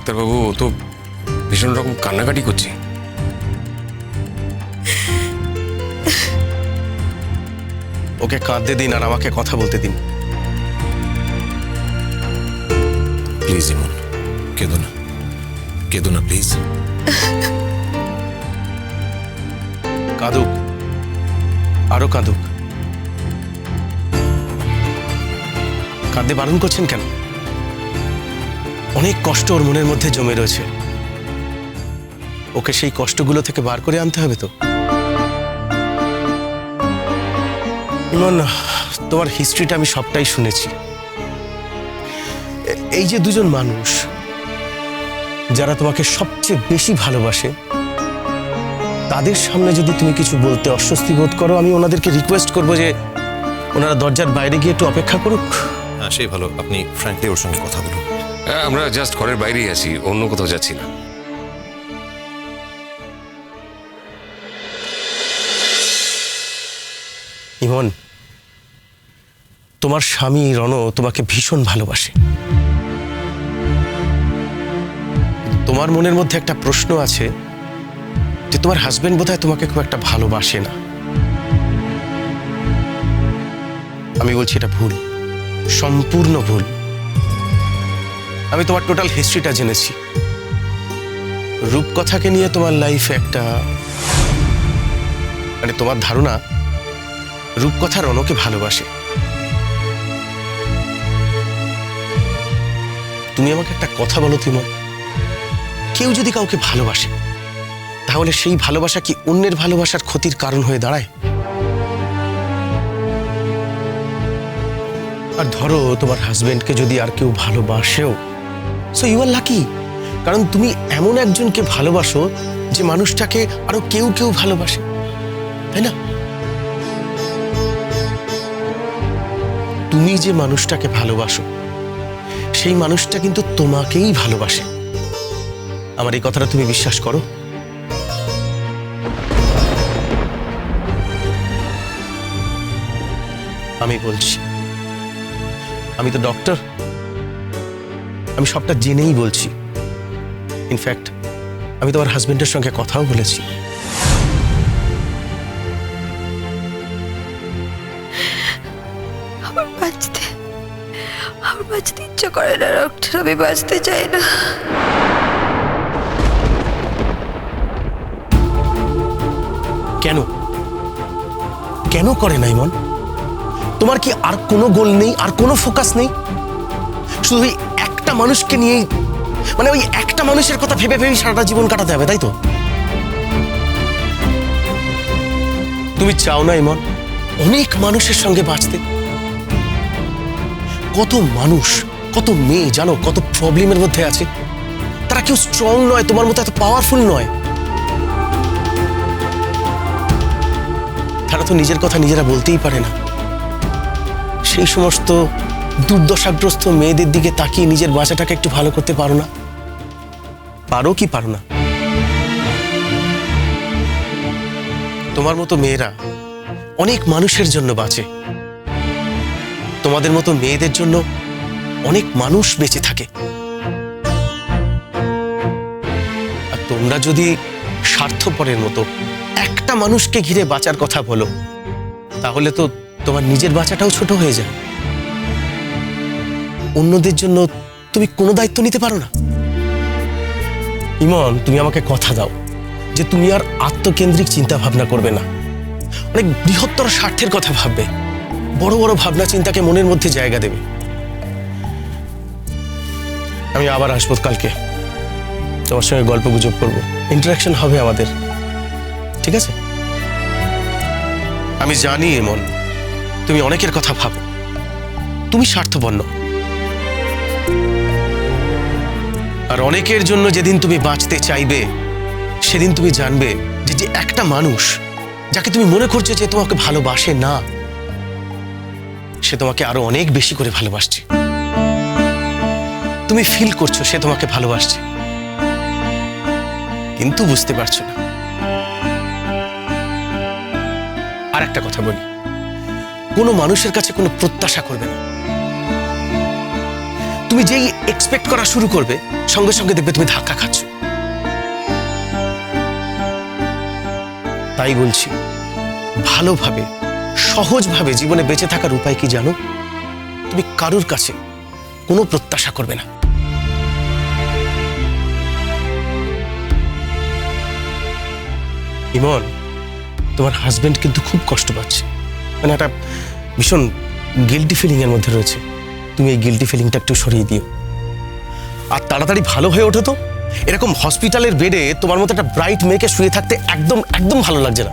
ডাক্তারবাবু ও তো ভীষণ রকম কান্নাকাটি করছে। ওকে কাঁদতে দিন আর আমাকে কথা বলতে দিন। প্লিজ ইমন কেঁদো না। কেঁদো না প্লিজ। কাঁদুক। আরও কাঁদুক। কাঁদতে বারণ করছেন কেন? অনেক কষ্ট ওর মনের মধ্যে জমে রয়েছে। ওকে সেই কষ্টগুলো থেকে বার করে আনতে হবে তো? ইমন, তোমার হিস্ট্রিটা আমি সবটাই শুনেছি। এই যে দুজন মানুষ, যারা তোমাকে সবচেয়ে বেশি ভালোবাসে, তাদের সামনে যদি তুমি কিছু বলতে অস্বস্তি বোধ করো, আমি ওনাদেরকে রিকোয়েস্ট করব যে ওনারা দরজার বাইরে গিয়ে একটু অপেক্ষা করুক। হ্যাঁ সেই ভালো। আপনি ফ্র্যাঙ্কলি ওর সঙ্গে কথা বলুন। আমরা জাস্ট ঘরের বাইরেই আছি, অন্য কোথাও যাচ্ছি না। ইমন, তোমার স্বামী রণ তোমাকে ভীষণ ভালোবাসে। তোমার মনের মধ্যে একটা প্রশ্ন আছে যে তোমার হাজবেন্ড বোধহয় তোমাকে খুব একটা ভালোবাসে না। আমি বলছি এটা ভুল, সম্পূর্ণ ভুল। আমি তোমার টোটাল হিস্ট্রিটা জেনেছি। রূপকথাকে নিয়ে তোমার লাইফে একটা মানে তোমার ধারণা, রূপকথা রণকে ভালোবাসে। তুমি আমাকে একটা কথা বলো তিমন কেউ যদি কাউকে ভালোবাসে, তাহলে সেই ভালোবাসা কি অন্যের ভালোবাসার ক্ষতির কারণ হয়ে দাঁড়ায়? আর ধরো তোমার হাজবেন্ডকে যদি আর কেউ ভালোবাসেও সো ইউ আর লাকি কারণ তুমি এমন একজনকে ভালোবাসো যে মানুষটাকে আরও কেউ কেউ ভালোবাসে। তাই না? তুমি যে মানুষটাকে ভালোবাসো, সেই মানুষটা কিন্তু তোমাকেই ভালোবাসে। আমার এই কথাটা তুমি বিশ্বাস করো? আমি বলছি, আমি তো ডক্টর আমি সবটা জেনেই বলছি। ইনফ্যাক্ট আমি তোমার হাজবেন্ডের সঙ্গে কথাও বলেছি। আমার বাঁচতে আমার বাঁচতে ইচ্ছা করে না ডক্টর আমি বাঁচতে চাই না। কেন? কেন করে না ইমন? তোমার কি আর কোনো গোল নেই আর কোনো ফোকাস নেই? শুধু একটা মানুষকে নিয়েই মানে ওই একটা মানুষের কথা ভেবে ভেবেই সারাটা জীবন কাটাতে হবে, তাই তো? তুমি চাও না ইমন? অনেক মানুষের সঙ্গে বাঁচতে। কত মানুষ, কত মেয়ে, জানো, কত প্রবলেমের মধ্যে আছে। তারা কেউ স্ট্রং নয়, তোমার মতো এত পাওয়ারফুল নয়। তারা তো নিজের কথা নিজেরা বলতেই পারে না। সেই সমস্ত দুর্দশাগ্রস্ত মেয়েদের দিকে তাকিয়ে নিজের বাঁচাটাকে একটু ভালো করতে পারো না? পারো কি পারো না? তোমার মতো মেয়েরা অনেক মানুষের জন্য বাঁচে। তোমাদের মতো মেয়েদের জন্য অনেক মানুষ বেঁচে থাকে। আর তোমরা যদি স্বার্থপরের মতো একটা মানুষকে ঘিরে বাঁচার কথা বলো, তাহলে তো তোমার নিজের বাঁচাটাও ছোট হয়ে যায়। অন্যদের জন্য তুমি কোনো দায়িত্ব নিতে পারো না। ইমন, তুমি আমাকে কথা দাও যে তুমি আর আত্মকেন্দ্রিক চিন্তা ভাবনা করবে না। অনেক বৃহত্তর স্বার্থের কথা ভাববে। বড় বড় ভাবনা চিন্তাকে মনের মধ্যে জায়গা দেবে। আমি আবার আসব কালকে। তোমার সঙ্গে গল্প গুজব করব। ইন্টারাকশন হবে আমাদের। ঠিক আছে? আমি জানি এমন তুমি অনেকের কথা ভাবো। তুমি স্বার্থপর নও। আর অনেকের জন্য যেদিন তুমি বাঁচতে চাইবে, সেদিন তুমি জানবে যে যে একটা মানুষ যাকে তুমি মনে করছ যে তোমাকে ভালোবাসে না, সে তোমাকে আরও অনেক বেশি করে ভালোবাসছে। তুমি ফিল করছ সে তোমাকে ভালোবাসছে। কিন্তু বুঝতে পারছ না। আর একটা কথা বলি। কোনো মানুষের কাছে কোনো প্রত্যাশা করবে না। তুমি যেই এক্সপেক্ট করা শুরু করবে, সঙ্গে সঙ্গে দেখবে তুমি ধাক্কা খাচ্ছ। তাই বলছি, ভালোভাবে, সহজভাবে জীবনে বেঁচে থাকার উপায় কি জানো? তুমি কারুর কাছে কোনো প্রত্যাশা করবে না। ইমন, তোমার হাজবেন্ড কিন্তু খুব কষ্ট পাচ্ছে। মানে একটা ভীষণ গিল্টি ফিলিং এর মধ্যে রয়েছে। তুমি এই গিল্টি ফিলিংটা একটু সরিয়ে দিও। আর তাড়াতাড়ি ভালো হয়ে ওঠো তো। এরকম হসপিটালের বেডে তোমার মতো একটা ব্রাইট মেয়েকে শুয়ে থাকতে একদম একদম ভালো লাগছে না।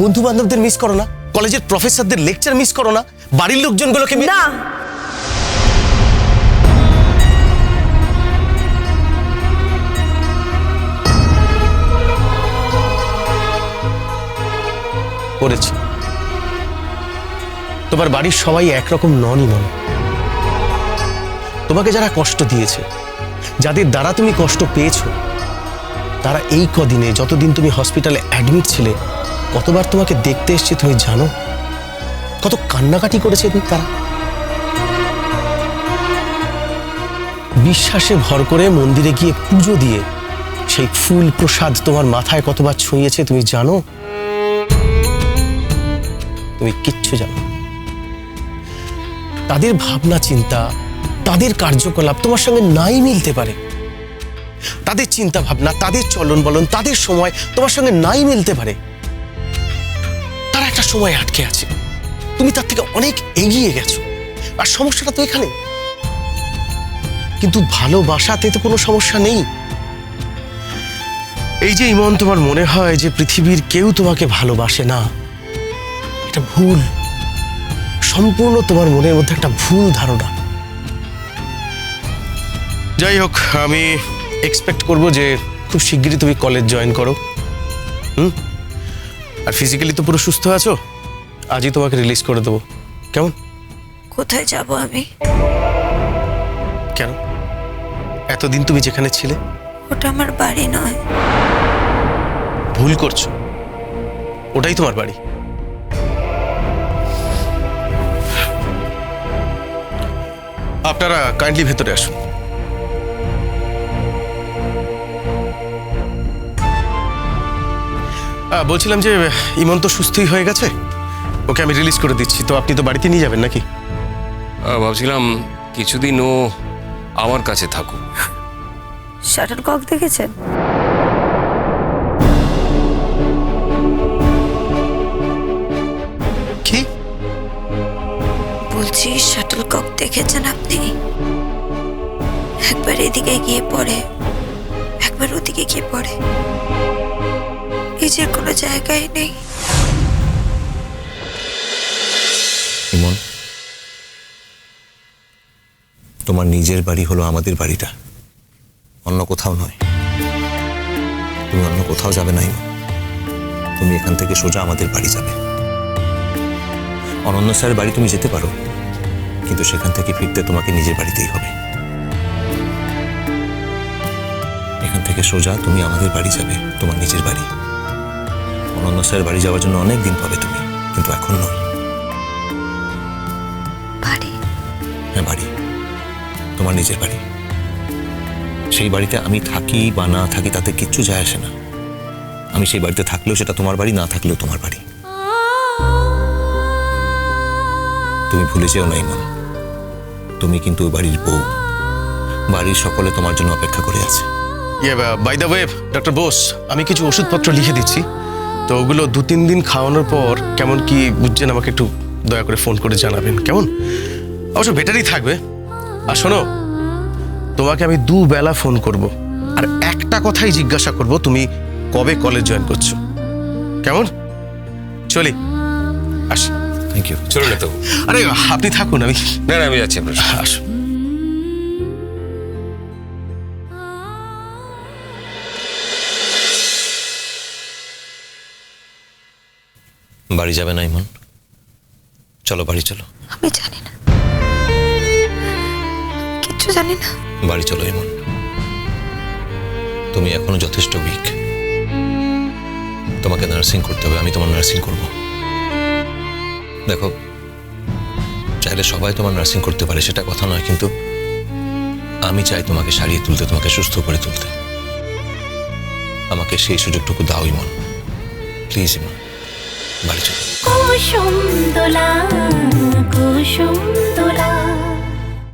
বন্ধু বান্ধবদের মিস করো না কলেজের প্রফেসরদের লেকচার মিস করো না বাড়ির লোকজনগুলোকে না। করেছি। তোমার বাড়ির সবাই একরকম ননই মনে তোমাকে যারা কষ্ট দিয়েছে, যাদের দ্বারা তুমি কষ্ট পেয়েছ, তারা এই কদিনে যতদিন তুমি হসপিটালে অ্যাডমিট ছিলে, কতবার তোমাকে দেখতে এসছে তুমি জানো? কত কান্নাকাটি করেছে তারা? বিশ্বাসে ভর করে মন্দিরে গিয়ে পুজো দিয়ে সেই ফুল প্রসাদ তোমার মাথায় কতবার ছুঁয়েছে তুমি জানো? তুমি কিচ্ছু জানো। তাদের ভাবনা, চিন্তা, তাদের কার্যকলাপ তোমার সঙ্গে নাই মিলতে পারে। তাদের চিন্তা ভাবনা, তাদের চলন বলন, তাদের সময় তোমার সঙ্গে নাই মিলতে পারে। তারা একটা সময় আটকে আছে। তুমি তার থেকে অনেক এগিয়ে গেছো। আর সমস্যাটা তো এখানে কিন্তু ভালোবাসাতে তো কোনো সমস্যা নেই। এই যে ইমন, তোমার মনে হয় যে পৃথিবীর কেউ তোমাকে ভালোবাসে না? একটা ভুল। সম্পূর্ণ তোমার মনের মধ্যে একটা ভুল ধারণা। যাই হোক আমি এক্সপেক্ট করব যে খুব শিগগিরই তুমি কলেজ জয়েন করো। হুম? আর ফিজিক্যালি তো পুরো সুস্থ আছো? আজই তোমাকে রিলিজ করে দেবো। কেমন? কোথায় যাব আমি? কেন? এতদিন তুমি যেখানে ছিলে? ওটা আমার বাড়ি নয়। ভুল করছ। ওটাই তোমার বাড়ি। আপনারা কাইন্ডলি ভেতরে আসুন। বলছিলাম যে ইমন তো সুস্থই হয়ে গেছে? ওকে আমি রিলিজ করে দিচ্ছি তো আপনি তো বাড়িতে নিয়ে যাবেন নাকি? ভাবছিলাম কিছুদিন ও আমার কাছে থাকুক। শাটার কক দেখেছেন? বলছি, শাটল কক দেখেছেন আপনি? একবার এদিকে গিয়ে পড়ে, একবার ওদিকে গিয়ে পড়ে। নিজের কোনো জায়গায় নেই। ইমন, তোমার নিজের বাড়ি হলো আমাদের বাড়িটা। অন্য কোথাও নয়। তুমি অন্য কোথাও যাবে না তুমি এখান থেকে সোজা আমাদের বাড়ি যাবে। অনন্য স্যারের বাড়ি তুমি যেতে পারো। কিন্তু সেখান থেকে ফিরতে তোমাকে নিজের বাড়িতেই হবে। এখান থেকে সোজা তুমি আমাদের বাড়ি যাবে তোমার নিজের বাড়ি। অনন্য স্যারের বাড়ি যাওয়ার জন্য অনেক দিন পাবে তুমি কিন্তু এখন নয়। বাড়ি? হ্যাঁ বাড়ি। তোমার নিজের বাড়ি। সেই বাড়িতে আমি থাকি বা না থাকি তাতে কিচ্ছু যায় আসে না। আমি সেই বাড়িতে থাকলেও সেটা তোমার বাড়ি না থাকলেও তোমার বাড়ি। তুমি ভুলে যেও না ইমান তুমি কিন্তু ওই বাড়ির বউ। বাড়ির সকলে তোমার জন্য অপেক্ষা করে আছে। By the way doctor Bose আমি কিছু ওষুধপত্র লিখে দিচ্ছি। তো ওগুলো দু তিন দিন খাওয়ানোর পর কেমন কি বুঝছেন, আমাকে একটু দয়া করে ফোন করে জানাবেন, কেমন? অবশ্য বেটারই থাকবে। আর শোনো, তোমাকে আমি দুবেলা ফোন করব। আর একটা কথাই জিজ্ঞাসা করব, তুমি কবে কলেজ জয়েন করছ? কেমন? চলি, আসি। থ্যাংক ইউ চলুন তবু আরে আপনি থাকুন আমি না না আমি যাচ্ছি আপনার সাথে। আসুন। বাড়ি যাবে না ইমন? চলো বাড়ি চলো। আমি জানি না। কিচ্ছু জানি না। বাড়ি চলো ইমন। তুমি এখনও যথেষ্ট উইক তোমাকে নার্সিং করতে হবে আমি তোমার নার্সিং করব। দেখো, চাইলে সবাই তোমার নার্সিং করতে পারে, সেটা কথা নয়, কিন্তু আমি চাই তোমাকে সারিয়ে তুলতে, তোমাকে সুস্থ করে তুলতে। আমাকে সেই সুযোগটুকু দাও ইমন। প্লিজ ইমন, বাড়ি চলো। কুসুম দোলা কুসুম দোলা।